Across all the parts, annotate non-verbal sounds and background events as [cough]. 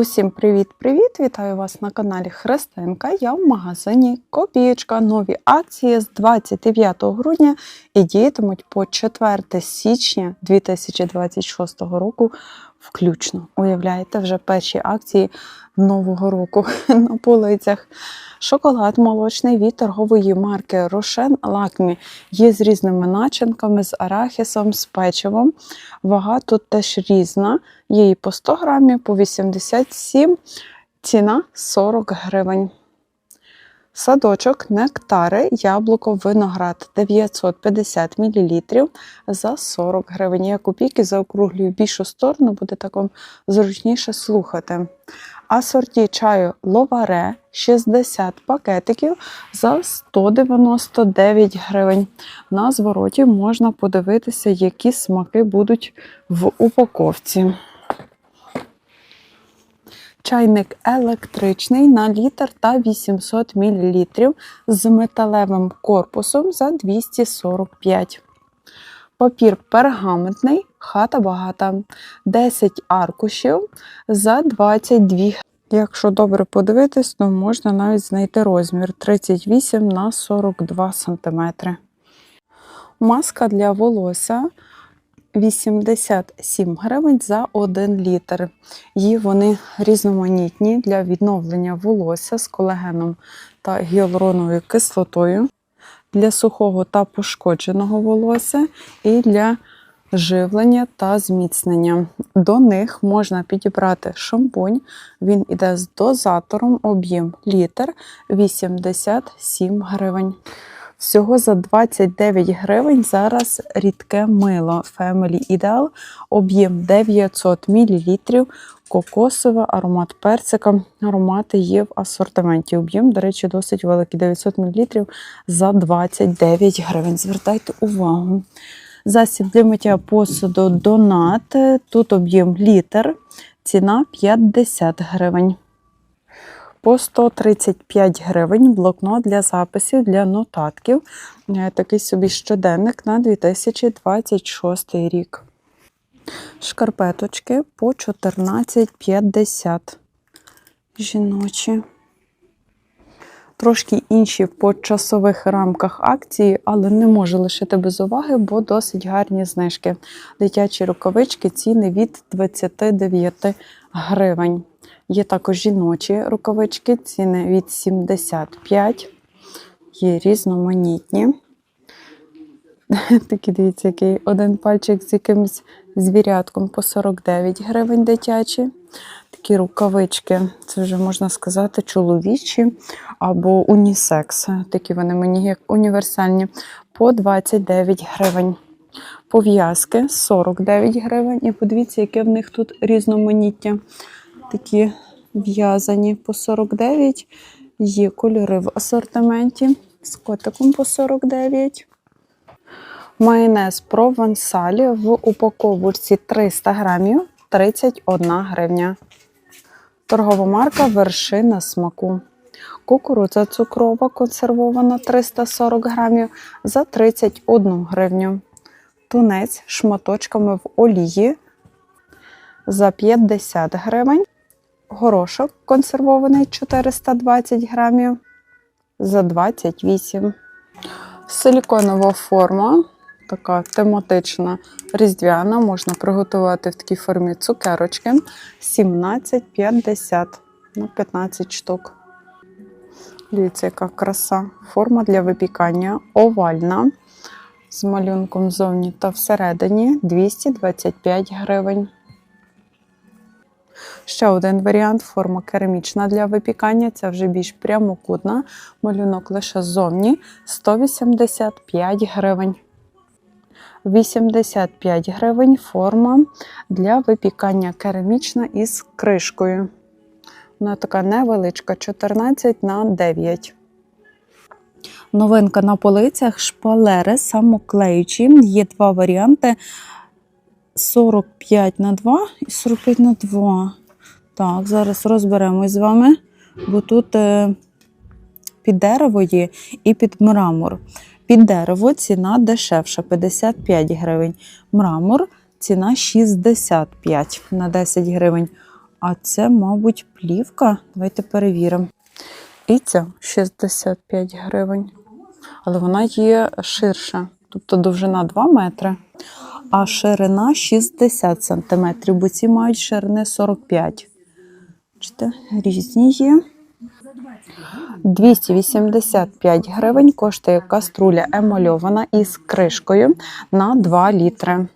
Усім привіт-привіт! Вітаю вас на каналі Христинка. Я в магазині Копієчка. Нові акції з 29 грудня і діятимуть по 4 січня 2026 року включно. Уявляєте, вже перші акції нового року [laughs] на полицях. Шоколад молочний від торгової марки Рошен Лакмі є з різними начинками, з арахісом, з печивом. Вага тут теж різна. Є і по 100 грамів, по 87, ціна 40 гривень. Садочок, нектари, яблуко, виноград 950 мл за 40 гривень. Я копійки заокруглюю більшу сторону, буде так зручніше слухати. Асорті чаю ловаре 60 пакетиків за 199 гривень. На звороті можна подивитися, які смаки будуть в упаковці. Чайник електричний на літр та 800 мл з металевим корпусом за 245. Папір пергаментний, хата багата. 10 аркушів за 22. Якщо добре подивитись, то можна навіть знайти розмір 38 на 42 см. Маска для волосся 87 гривень за 1 літр. Її вони різноманітні для відновлення волосся з колагеном та гіалуроновою кислотою, для сухого та пошкодженого волосся і для живлення та зміцнення. До них можна підібрати шампунь. Він іде з дозатором, об'єм літр 87 гривень. Всього за 29 гривень зараз рідке мило Family Ideal, об'єм 900 мл, кокосове, аромат персика. Аромати є в асортименті. Об'єм, до речі, досить великий 900 мл за 29 гривень. Звертайте увагу. Засіб для миття посуду Донат. Тут об'єм літр, ціна 50 гривень. По 135 гривень блокнот для записів для нотатків. Е, Такий собі щоденник на 2026 рік. Шкарпеточки по 14,50 жіночі. Трошки інші по часових рамках акції, але не можу лишити без уваги, бо досить гарні знижки. Дитячі рукавички ціни від 29 гривень. Є також жіночі рукавички, ціни від 75, є різноманітні. [laughs] Такі, дивіться, який один пальчик з якимось звірятком по 49 гривень дитячі. Такі рукавички, це вже можна сказати, чоловічі або унісекс. Такі вони мені як універсальні, по 29 гривень. Пов'язки 49 гривень. І подивіться, яке в них тут різноманіття. Такі в'язані по 49. Є кольори в асортименті з котиком по 49. Майонез провансалі в упаковці 300 грамів 31 гривня. Торгова марка вершина смаку. Кукурудза цукрова консервована 340 грамів за 31 гривню. Тунець шматочками в олії за 50 гривень. Горошок консервований 420 грамів за 28. Силіконова форма, така тематична різдвяна, можна приготувати в такій формі цукерочки 17,50 на 15 штук. Дивіться, яка краса. Форма для випікання овальна. З малюнком ззовні та всередині 225 гривень. Ще один варіант форма керамічна для випікання. Це вже більш прямокутна. Малюнок лише ззовні 185 гривень. 85 гривень форма для випікання керамічна із кришкою. Вона така невеличка, 14 на 9. Новинка на полицях шпалери самоклеючі. Є два варіанти: 45 на 2 і 45 на 2. Так, зараз розберемось з вами, бо тут е, під дерево є і під мрамор. Під дерево ціна дешевша 55 гривень. Мрамор ціна 65 на 10 гривень. А це, мабуть, плівка. Давайте перевіримо. І ця 65 гривень. Але вона є ширша, тобто довжина 2 метри, а ширина 60 сантиметрів, бо ці мають ширини 45. Бачите, різні є. 285 гривень коштує каструля емальована із кришкою на 2 літри.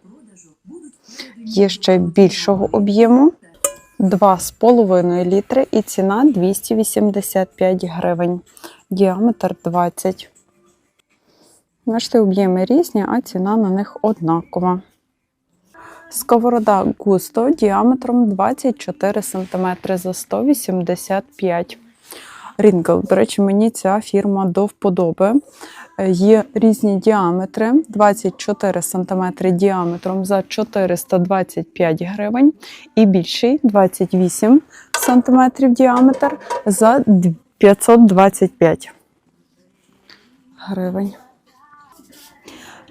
Є ще більшого об'єму 2,5 літри і ціна 285 гривень. Діаметр 20. Бачите, об'єми різні, а ціна на них однакова. Сковорода густо діаметром 24 см за 185 Рінгл. До речі, мені ця фірма до вподоби. Є різні діаметри: 24 см діаметром за 425 гривень, і більший 28 см діаметр за 525 гривень.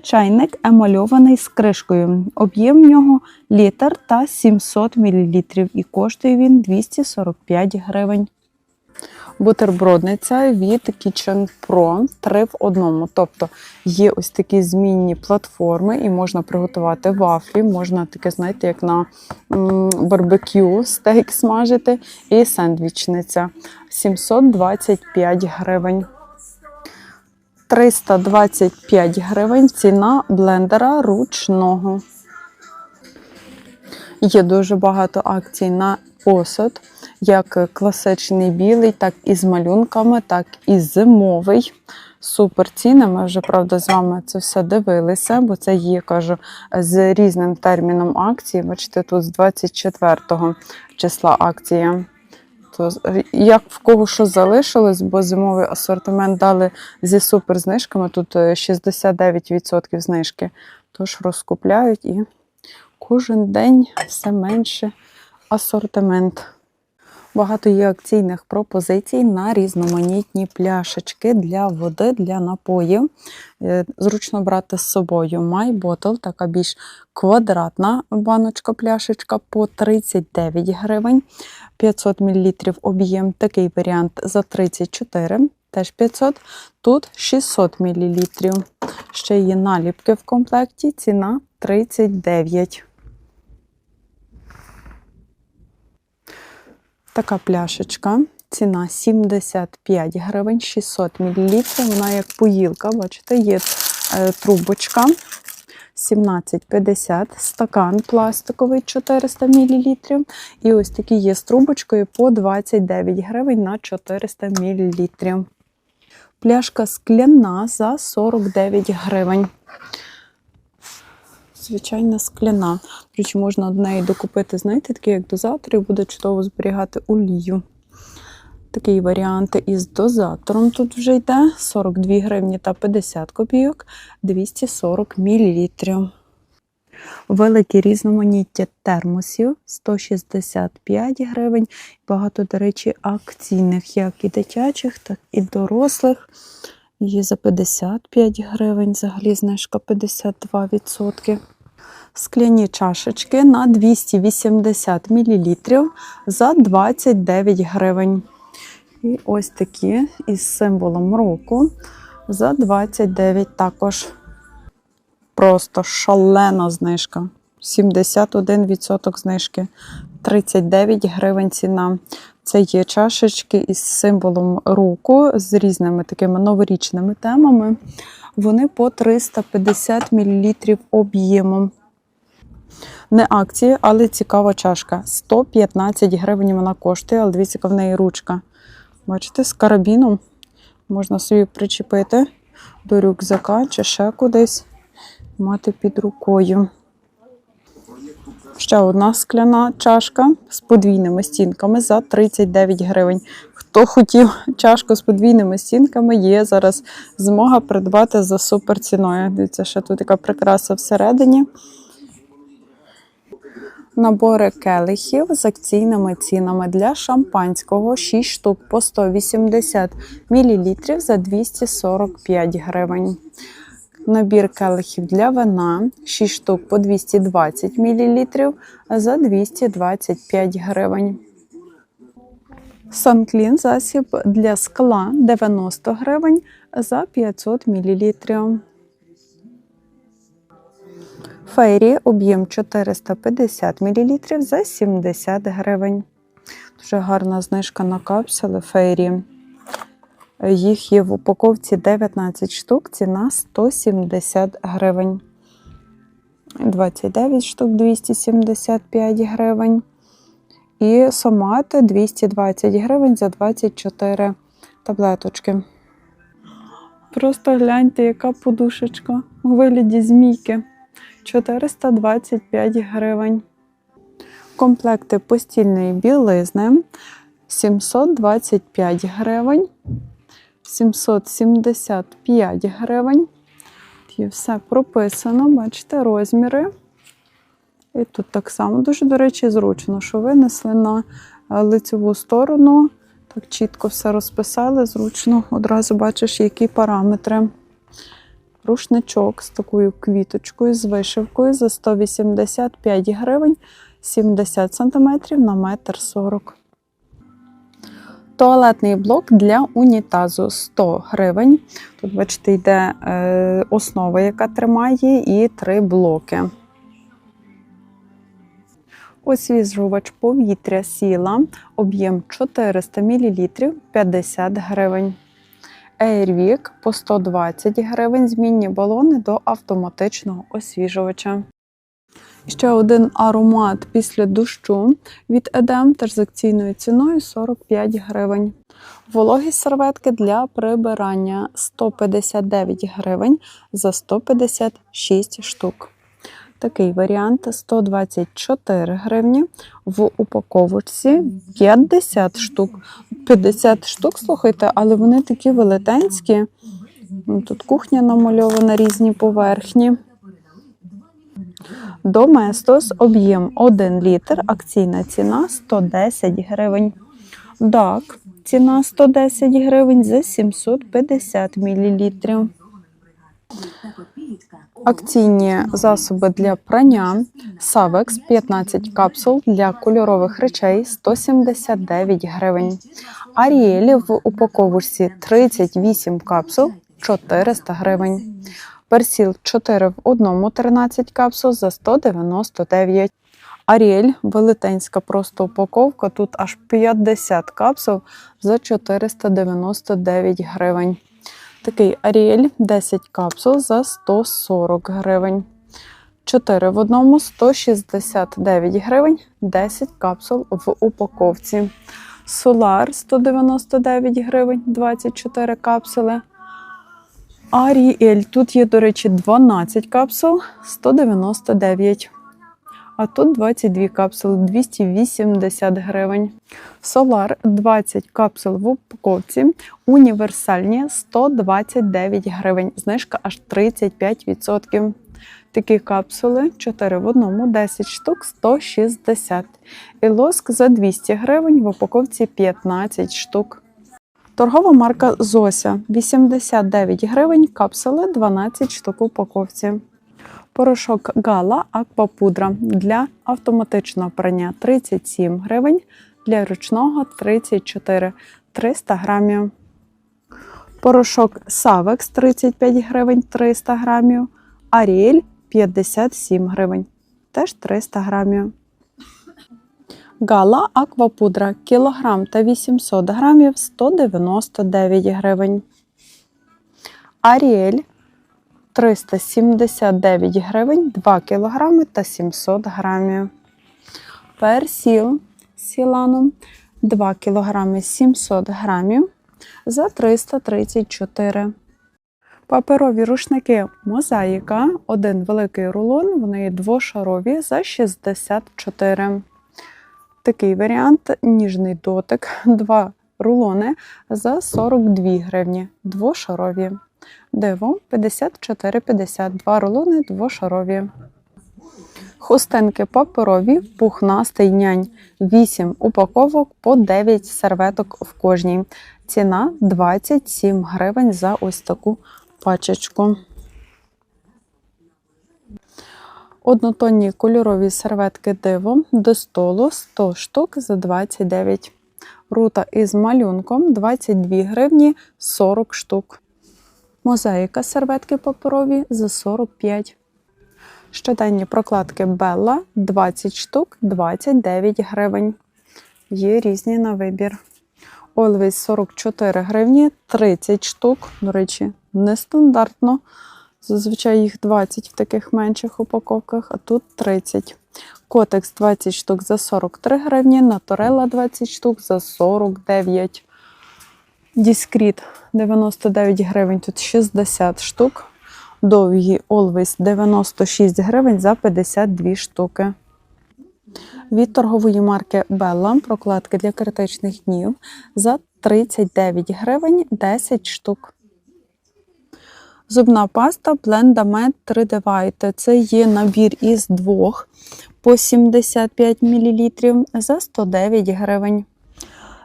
Чайник емальований з кришкою. Об'єм в нього літр та 700 мл і коштує він 245 гривень. Бутербродниця від Kitchen Pro 3 в одному. Тобто є ось такі змінні платформи, і можна приготувати вафлі, можна таке, знаєте, як на барбекю стейк смажити, і сендвічниця 725 гривень. 325 гривень ціна блендера ручного. Є дуже багато акцій на посуд, як класичний білий, так і з малюнками, так і зимовий. Супер ціни. Ми вже, правда, з вами це все дивилися, бо це є, кажу, з різним терміном акції. Бачите, тут з 24 числа акція. То як в кого що залишилось, бо зимовий асортимент дали зі суперзнижками, тут е, 69% знижки. Тож розкупляють і кожен день все менше асортимент. Багато є акційних пропозицій на різноманітні пляшечки для води, для напоїв. Е, Зручно брати з собою My Bottle, така більш квадратна баночка-пляшечка по 39 гривень. 500 мл об'єм. Такий варіант за 34, теж 500. Тут 600 мл. Ще є наліпки в комплекті, ціна 39. Така пляшечка. Ціна 75 гривень, 600 мл. Вона як поїлка, бачите, є е, трубочка 17,50, стакан пластиковий 400 мл. І ось такі є з трубочкою по 29 гривень на 400 мл. Пляшка скляна за 49 гривень. Звичайна скляна. До можна до неї докупити, знаєте, такий як дозатор, і буде чудово зберігати олію. Такий варіант із дозатором тут вже йде 42 гривні та 50 копійок, 240 мл. Велике різноманіття термосів 165 гривень. Багато, до речі, акційних, як і дитячих, так і дорослих. Є за 55 гривень, взагалі знижка 52%. Скляні чашечки на 280 мл за 29 гривень. І ось такі із символом року за 29 також. Просто шалена знижка. 71% знижки. 39 гривень ціна. Це є чашечки із символом року, з різними такими новорічними темами. Вони по 350 мл об'ємом. Не акції, але цікава чашка. 115 гривень вона коштує, але дивіться, яка в неї ручка. Бачите, з карабіном можна собі причепити до рюкзака чи ще кудись мати під рукою. Ще одна скляна чашка з подвійними стінками за 39 гривень. Хто хотів чашку з подвійними стінками, є зараз змога придбати за супер ціною. Дивіться, ще тут така прикраса всередині. Набори келихів з акційними цінами для шампанського 6 штук по 180 мл за 245 гривень. Набір келихів для вина 6 штук по 220 мл за 225 гривень. Санклін засіб для скла 90 гривень за 500 мл. Фейрі об'єм 450 мл за 70 гривень. Дуже гарна знижка на капсули Фейрі. Їх є в упаковці 19 штук, ціна 170 гривень. 29 штук 275 гривень. І сомати 220 гривень за 24 таблеточки. Просто гляньте, яка подушечка у вигляді змійки. 425 гривень. Комплекти постільної білизни 725 гривень. 775 гривень. І все прописано, бачите, розміри. І тут так само дуже, до речі, зручно, що винесли на е, лицеву сторону. Так чітко все розписали, зручно. Одразу бачиш, які параметри. Рушничок з такою квіточкою, з вишивкою за 185 гривень 70 см на 1,40 м. Туалетний блок для унітазу 100 гривень. Тут, бачите, йде е, основа, яка тримає, і три блоки. Освіжувач повітря сіла, об'єм 400 мл 50 гривень. Airwick по 120 гривень змінні балони до автоматичного освіжувача. Ще один аромат після дощу від Едем теж з акційною ціною 45 гривень. Вологі серветки для прибирання 159 гривень за 156 штук. Такий варіант 124 гривні в упаковочці 50 штук. 50 штук, слухайте, але вони такі велетенські. Тут кухня намальована різні поверхні. Доместос об'єм 1 літр, акційна ціна 110 гривень. Дак, ціна 110 гривень за 750 мл. Акційні засоби для прання Савекс 15 капсул для кольорових речей 179 гривень. Аріелі в упаковочці 38 капсул 400 гривень. Персіл 4 в одному 13 капсул за 199. Аріель велетенська просто упаковка. Тут аж 50 капсул за 499 гривень. Такий Аріель 10 капсул за 140 гривень. 4 в одному 169 гривень, 10 капсул в упаковці. Солар 199 гривень, 24 капсули. Аріель. Тут є, до речі, 12 капсул 199. А тут 22 капсули 280 гривень. Солар 20 капсул в упаковці. Універсальні 129 гривень. Знижка аж 35%. Такі капсули 4 в одному, 10 штук 160. І лоск за 200 гривень в упаковці 15 штук. Торгова марка Зося 89 гривень, капсули 12 штук в упаковці. Порошок Гала Аквапудра для автоматичного прання 37 гривень, для ручного 34 300 грамів. Порошок Савекс 35 гривень 300 грамів. Аріель 57 гривень, теж 300 грамів. Гала Аквапудра кілограм та 800 грамів 199 гривень. Аріель 379 гривень 2 кг та 700 грамів. Персіл сіланом 2 кг 700 грамів за 334. Паперові рушники мозаїка, один великий рулон, вони двошарові за 64. Такий варіант ніжний дотик, два рулони за 42 гривні, двошарові. Диво 54,52 рулони двошарові. Хустинки паперові, пухнастий нянь 8 упаковок по 9 серветок в кожній. Ціна 27 гривень за ось таку пачечку. Однотонні кольорові серветки диво до столу 100 штук за 29. Рута із малюнком 22 гривні 40 штук. Мозаїка серветки паперові за 45. Щоденні прокладки Белла 20 штук 29 гривень. Є різні на вибір. Always 44 гривні 30 штук. До речі, нестандартно. Зазвичай їх 20 в таких менших упаковках, а тут 30. Котекс 20 штук за 43 гривні, Наторелла 20 штук за 49. Діскріт 99 гривень, тут 60 штук. Довгі Always 96 гривень за 52 штуки. Від торгової марки Bella прокладки для критичних днів за 39 гривень 10 штук. Зубна паста Blendamed 3D White. Це є набір із двох по 75 мл за 109 гривень.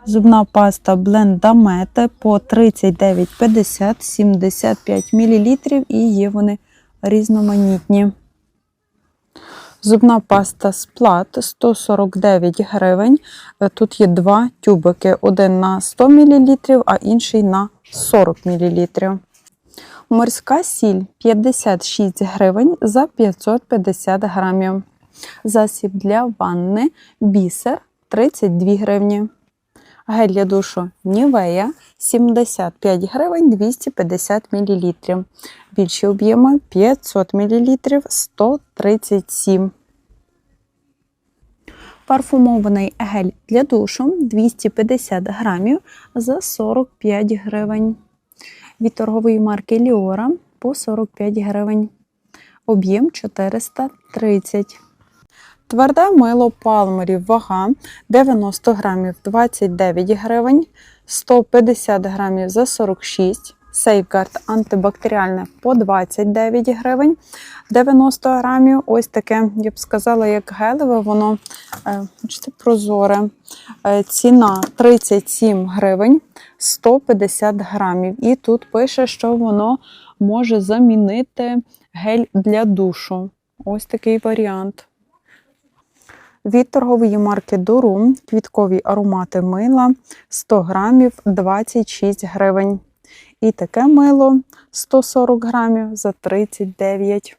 Зубна паста Blendamed по 39,50 75 мл і є вони різноманітні. Зубна паста Сплат 149 гривень. Тут є два тюбики: один на 100 мл, а інший на 40 мл. Морська сіль 56 гривень за 550 грамів. Засіб для ванни бісер 32 гривні. Гель для душу Нівея 75 гривень 250 мл. Більші об'єми 500 мл 137. Парфумований гель для душу 250 грамів за 45 гривень. Від торгової марки Ліора по 45 гривень. Об'єм 430. Тверде мило палмерів вага 90 грамів 29 гривень, 150 грамів за 46 Сейфгард антибактеріальне по 29 гривень, 90 грамів. Ось таке, я б сказала, як гелеве, воно е, бачите, прозоре. Е, Ціна 37 гривень, 150 грамів. І тут пише, що воно може замінити гель для душу. Ось такий варіант. Від торгової марки Дорум квіткові аромати мила 100 грамів 26 гривень. І таке мило 140 грамів за 39.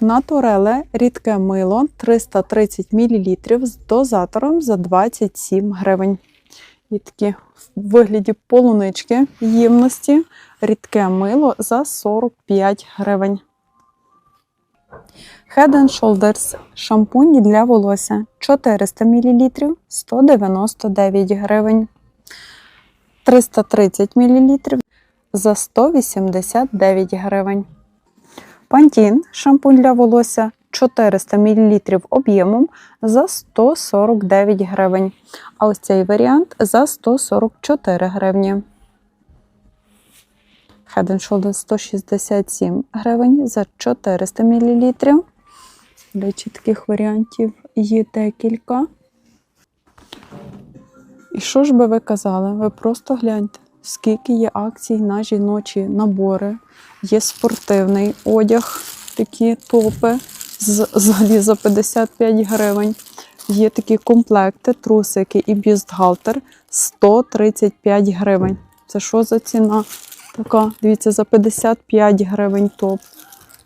Натуреле рідке мило 330 мл з дозатором за 27 гривень. І такі в вигляді полунички ємності рідке мило за 45 гривень. Head and Shoulders шампунь для волосся 400 мл 199 гривень. 330 мл за 189 гривень. Пантін шампунь для волосся 400 мл об'ємом за 149 гривень. А ось цей варіант за 144 гривні. Head Shoulders 167 гривень за 400 мл. До таких варіантів є декілька. І що ж би ви казали? Ви просто гляньте, скільки є акцій на жіночі набори, є спортивний одяг, такі топи з- взагалі за 55 гривень. Є такі комплекти, трусики і бюстгальтер 135 гривень. Це що за ціна? Така, дивіться, за 55 гривень топ.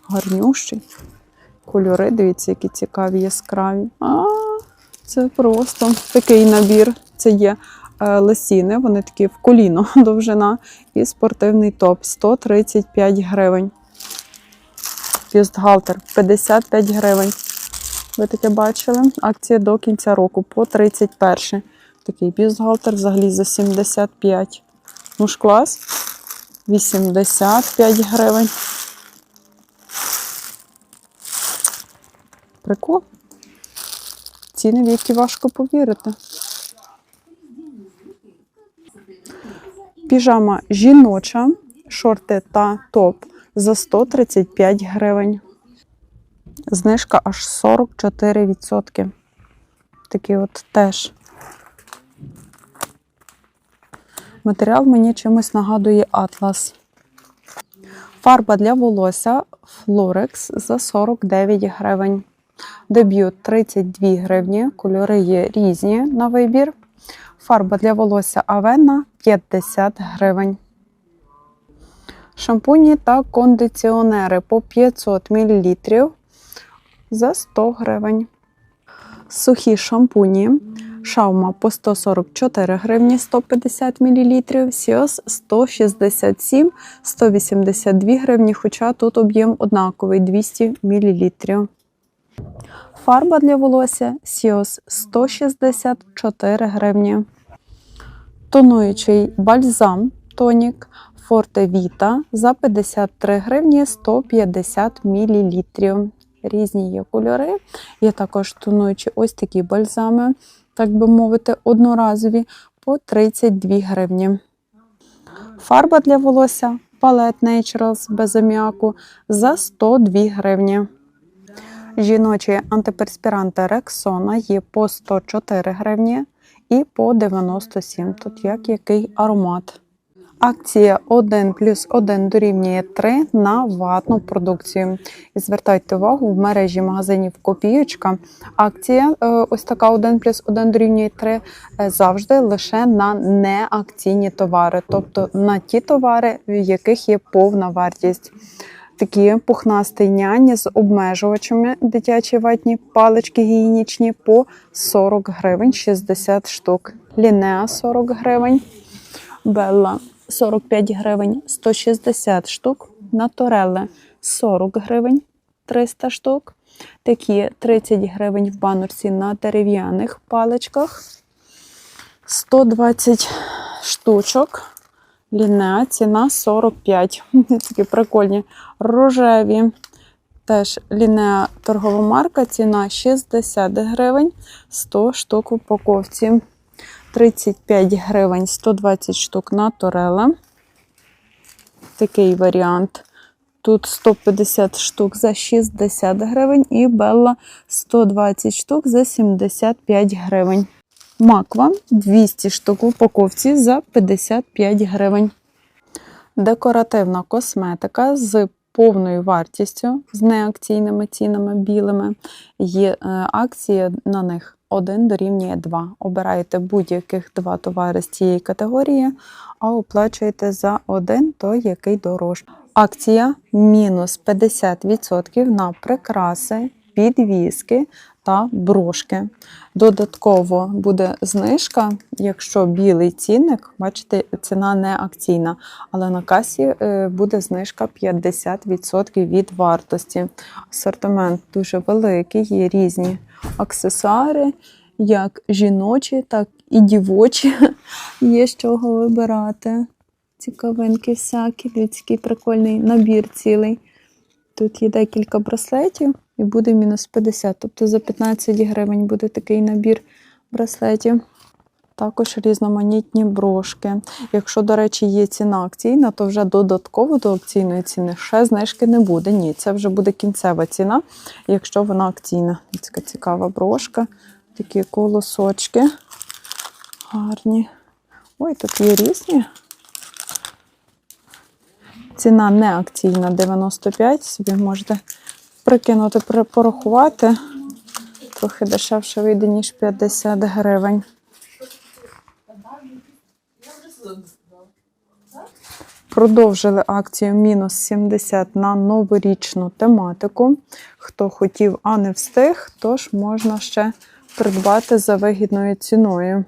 Гарнющий. Кольори, дивіться, які цікаві, яскраві. А, це просто такий набір. Це є е, лосіни, вони такі в коліно [laughs] довжина. І спортивний топ 135 гривень. Бюстгальтер 55 гривень. Ви таке бачили? Акція до кінця року по 31. Такий бюстгальтер взагалі за 75. Ну ж клас. 85 гривень. Прикол. Ціни, в які важко повірити. Піжама жіноча, шорти та топ за 135 гривень. Знижка аж 44%. Такий от теж. Матеріал мені чимось нагадує атлас. Фарба для волосся Флорекс за 49 гривень. Дебют 32 гривні. Кольори є різні на вибір. Фарба для волосся Авена 50 гривень. Шампуні та кондиціонери по 500 мл за 100 гривень. Сухі шампуні. Шаума по 144 гривні 150 мл, Сіос 167 182 гривні, хоча тут об'єм однаковий 200 мл. Фарба для волосся Сіос 164 гривні. Тонуючий бальзам тонік Форте Віта за 53 гривні 150 мл. Різні є кольори. Є також тонуючі ось такі бальзами, так би мовити, одноразові по 32 гривні. Фарба для волосся Palette Naturals без аміаку за 102 гривні. Жіночі антиперспіранти Рексона є по 104 гривні і по 97. Тут як який аромат. Акція 1 плюс 1 дорівнює 3 на ватну продукцію. І звертайте увагу, в мережі магазинів Копієчка акція е, ось така 1 плюс 1 дорівнює 3 е, завжди лише на неакційні товари, тобто на ті товари, в яких є повна вартість. Такі пухнасті няні з обмежувачами дитячі ватні палички гігієнічні по 40 гривень 60 штук. Лінеа 40 гривень. Белла 45 гривень 160 штук. Натореле 40 гривень 300 штук. Такі 30 гривень в баночці на дерев'яних паличках. 120 штучок. Лінеа ціна 45. [laughs] Такі прикольні рожеві. Теж лінеа торгова марка, ціна 60 гривень, 100 штук в упаковці. 35 гривень 120 штук на Торела. Такий варіант. Тут 150 штук за 60 гривень і Белла 120 штук за 75 гривень. Маква 200 штук в упаковці за 55 гривень. Декоративна косметика з повною вартістю, з неакційними цінами білими. Є е, акція на них 1 дорівнює 2. Обираєте будь-яких два товари з цієї категорії, а оплачуєте за один той, який дорожчий. Акція мінус 50% на прикраси, підвіски та брошки. Додатково буде знижка, якщо білий цінник, бачите, ціна не акційна, але на касі е, буде знижка 50% від вартості. Асортимент дуже великий, є різні аксесуари, як жіночі, так і дівочі. [laughs] Є з чого вибирати. Цікавинки всякі, людський прикольний набір цілий. Тут є декілька браслетів і буде мінус 50. Тобто за 15 гривень буде такий набір браслетів. Також різноманітні брошки. Якщо, до речі, є ціна акційна, то вже додатково до акційної ціни ще знижки не буде. Ні, це вже буде кінцева ціна, якщо вона акційна. Така цікава брошка, такі колосочки гарні. Ой, тут є різні. Ціна не акційна 95, собі можете прикинути, при- порахувати. Трохи дешевше вийде, ніж 50 гривень. Продовжили акцію мінус 70 на новорічну тематику. Хто хотів, а не встиг, тож можна ще придбати за вигідною ціною.